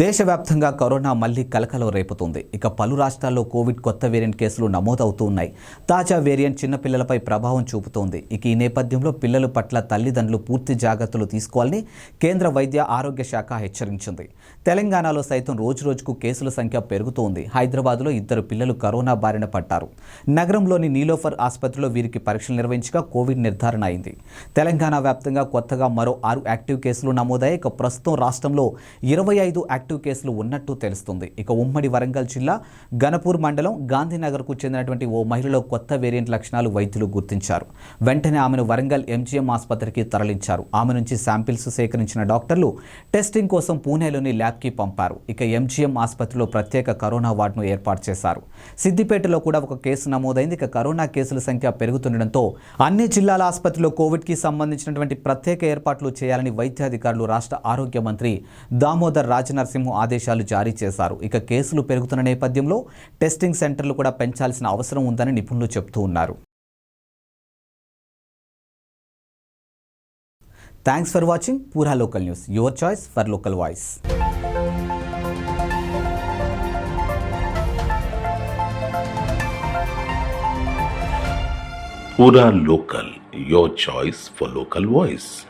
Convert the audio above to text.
దేశవ్యాప్తంగా కరోనా మళ్ళీ కలకలం రేపుతుంది. ఇక పలు రాష్ట్రాల్లో కోవిడ్ కొత్త వేరియంట్ కేసులు నమోదవుతూ ఉన్నాయి తాజా వేరియంట్ చిన్నపిల్లలపై ప్రభావం చూపుతోంది. ఇక ఈ నేపథ్యంలో పిల్లల పట్ల తల్లిదండ్రులు పూర్తి జాగ్రత్తలు తీసుకోవాలని కేంద్ర వైద్య ఆరోగ్య శాఖ హెచ్చరించింది. తెలంగాణలో సైతం రోజురోజుకు కేసుల సంఖ్య పెరుగుతోంది. హైదరాబాద్లో ఇద్దరు పిల్లలు కరోనా బారిన పడ్డారు. నగరంలోని నీలోఫర్ ఆసుపత్రిలో వీరికి పరీక్షలు నిర్వహించగా కోవిడ్ నిర్ధారణ అయింది. తెలంగాణ వ్యాప్తంగా కొత్తగా మరో ఆరు యాక్టివ్ కేసులు నమోదయ్యాయి. ఇక ప్రస్తుతం రాష్ట్రంలో ఇరవై ఐదు యాక్టివ్ కేసులు ఉన్నట్టు తెలుస్తుంది. ఇక ఉమ్మడి వరంగల్ జిల్లా గణపూర్ మండలం గాంధీనగర్కు చెందినటువంటి ఓ మహిళలో కొత్త వేరియంట్ లక్షణాలు వైద్యులు గుర్తించారు. వెంటనే ఆమెను వరంగల్ ఎంజీఎం ఆసుపత్రికి తరలించారు. ఆమె నుంచి శాంపిల్స్ సేకరించిన డాక్టర్లు టెస్టింగ్ కోసం పూణేలోని ల్యాబ్కి పంపారు. ఇక ఎంజీఎం ఆసుపత్రిలో ప్రత్యేక కరోనా వార్డును ఏర్పాటు చేశారు. సిద్దిపేటలో కూడా ఒక కేసు నమోదైంది. ఇక కరోనా కేసుల సంఖ్య పెరుగుతుండటంతో అన్ని జిల్లాల ఆసుపత్రిలో కోవిడ్కి సంబంధించినటువంటి ప్రత్యేక ఏర్పాట్లు చేయాలని వైద్యాధికారులు రాష్ట్ర ఆరోగ్య మంత్రి దామోదర్ రాజనరసింహ ఆదేశాలు జారీ చేశారు. ఇక కేసులు పెరుగుతున్న నేపథ్యంలో టెస్టింగ్ సెంటర్లు కూడా పెంచాల్సిన అవసరం ఉందని నిపుణులు చెబుతూ ఉన్నారు. Thanks for watching Pura local news your choice for local voice Pura choice for local voice